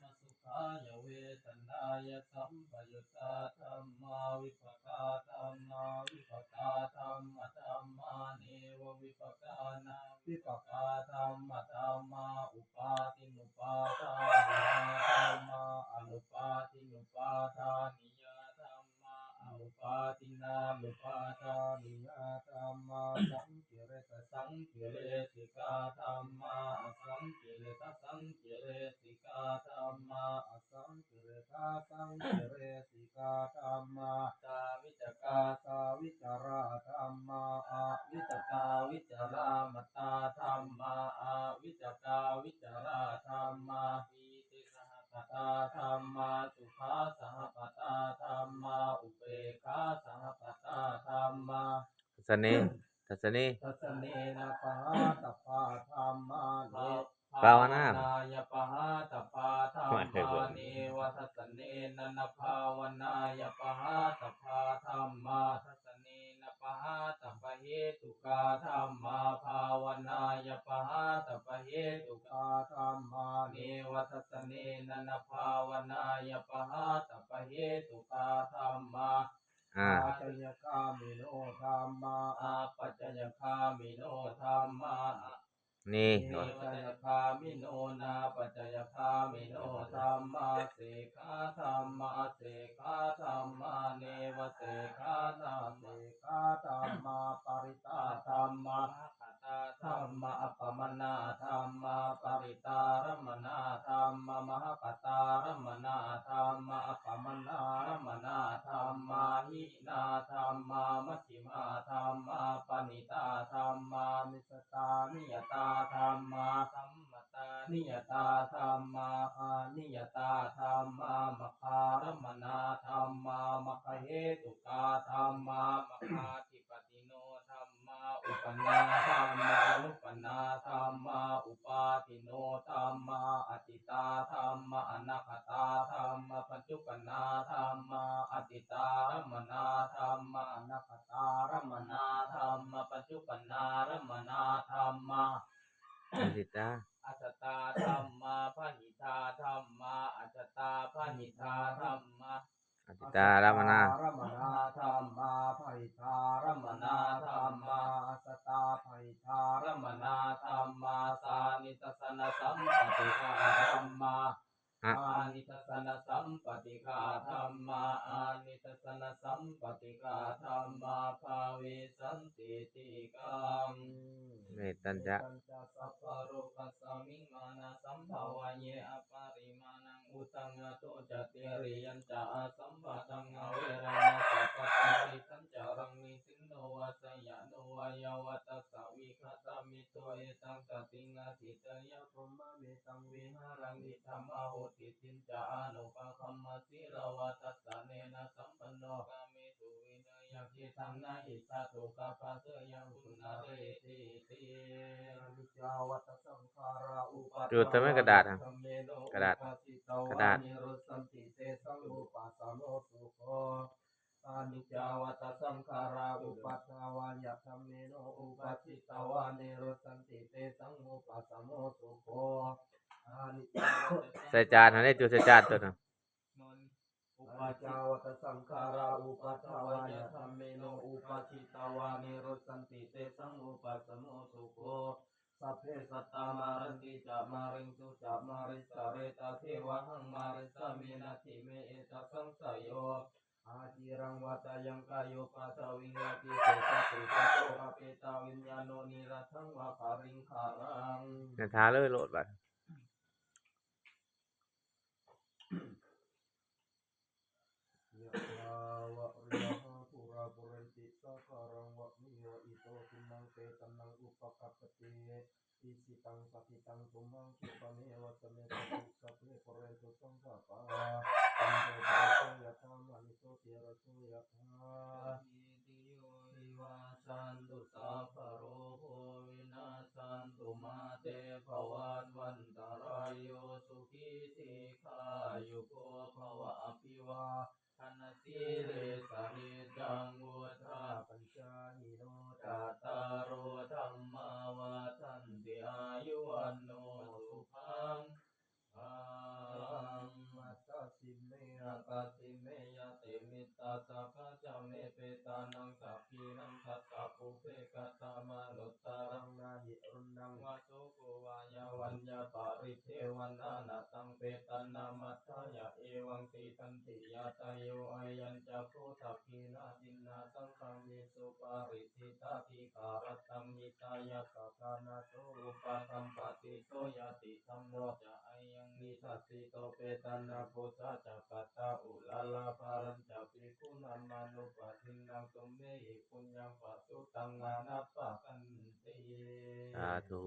มสุขายเวทนายสัมปยุตตาธรรมาวิปกาธรรมาวิปกาธรรมธรรมาเนววิปกานาวิปกาธรรมธรรมาอุปาตินุปาทานิธรรมาอนุปาตินุปาทานิ มุปาทินานุปาทานิยธรรมาสังกิเรตสังกิเรสิกาธรรมาสังกิเรตสังกิเรสิกาธรรมาสังกิเรตสังกิเรสิกาธรรมาสาวิจกาสาวิจาราธรรมาอาวิจกาวิจารามตตาธรรมาอาวิจกาวิจาราธรรมาปี ติสหปตาธรรมาสุขาสหปตาธรรมาอุเบกขาสหปตาธรรมาทัศนีทัศนีทัศเนนะปะหาตปาธรรมาเนภาวนายปะหาตปาธรรมาเนวทัศเนนะนะภาวนายปะหาตปา ทัศเนนะนะภาวนายปะหาตปะเหตุกาธรรมาอ่าปัจจยคามิโนธรรมาอาปัจจยคามิโนธรรมานี่เนปัจจยคามิโนนาปัจจยคามิโนธรรมาเสขาธรรมาเสขาธรรมาเนวเสขานาเนิยตาธรรมาอานิยตาธรรมามคารมนาธรรมามคเหตุกาธรรมามคาธิปติโนธรรมาอุปนาธรรมานุปนาธรรมาอุปาทิโนธรรมาอติตาธรรมาอนาคตาธรรมาปัจจุปนาธรรมาอติตารมนาธรรมาอนาคตารมนาธรรมาปัจจุปนารมนาธรรมา สิตาอัจจตาธรรมาพนิธาธรรมาอัจจตาพนิธาธรรมาอติตารามนารมนาธรรมาภิธารมนาธรรมาสตาภิธารมนาธรรมาสานิตสนสัมปติฆาธรรมาฮะอานิตสนสัมปติฆาธรรมาอานิตสนสัมปติฆาธรรมาภาเวสันติติกัง เมตตัญจะปัญจสัพพโรกัสสมิมานะสัมภาวเยอปาริมาณังอุตังอะโตจะเตริยันจะอาสัมปะตังเวรณะสัพพะติสัญจรังนิสินโนวัสยานุวายวัตสวิคตมิโตเอตังสติงาทิตยะพรมมิสังวิหารังนิธรรมโหติสินจานุปคัมมสิรวัตสเนนะสัมปันโนกามิสุวินยะทิทังนาหิสาตุกะปะเสยังคุณนาเร จจาวัตสังขาราอุปาจุดทำไมกระดาษอะกระดาษกระดาษนิโรสันติเตสังอุปัสสโนสุโคอานิจจาวัตสังขาราอุปัฏฐาวายัตเมโนอุปัสสิตาวานิโรสันติเตสังอุปัสสโนสุโคอานิจจาวัตสังใส่จานหันได้จุดใส่จานตัวนึงอุปาจาวัตสังขาราอุปัฏฐาวายธรรมเมโนอุปัชิตาวานิโรสันติเตสังอุปัสสโมสุโค สัพเพสัตตามารันติจะมาริงสุจะมาริสเรตาเทวะหังมาริสามินาทิเมเอตสังสยโยอาจิรังวัตยังกายโยปัสวิงติเตสะตุสโตอเปตาวิญญาโนนิรัตังวะคาริงขารังนี่ยท้าเลยโหลดบัตระถาวะริยหาปุราปุเรนติสาคารังวะมิวะอิโตทิ นังเตตันนังอุปกัปติอิสิตังปฏิตังตุมังคิปะเมวะสเมตุสัพเพปเรตุสังฆปาตัมโตปะโสยะธามะนิโสติระโสยะธาติโยวิวาสันตุสัพพโรโควินาสันตุมาเตภวันวันตรายโยสุขีติขายุโกภวะอภิวาธนสีเรสเรจั สะกะจเมเปตานังสัพพีนังทัสสะปุเพกตามนุตารังนาหิรุนังวาโสโกวายาวัญญาปาริเทวันานาตังเปตันามัตถายะเอวังติตันติยาตายโยอายัญจะโคทัพพีนาจินนาสังฆมิสุปาริทิตาทิการตัมมิตายะสัพพานาโสอุปาตัมปติโตยติธรรมโมจะ ยังนิทัสสิโตเปตันนาโพสะจักกัตตาอุลาลาภารัญจัปิคุณัมมานุปะทินังตุมเมหิปุญญังปัสสุตังนานัปปะกันติสาธุ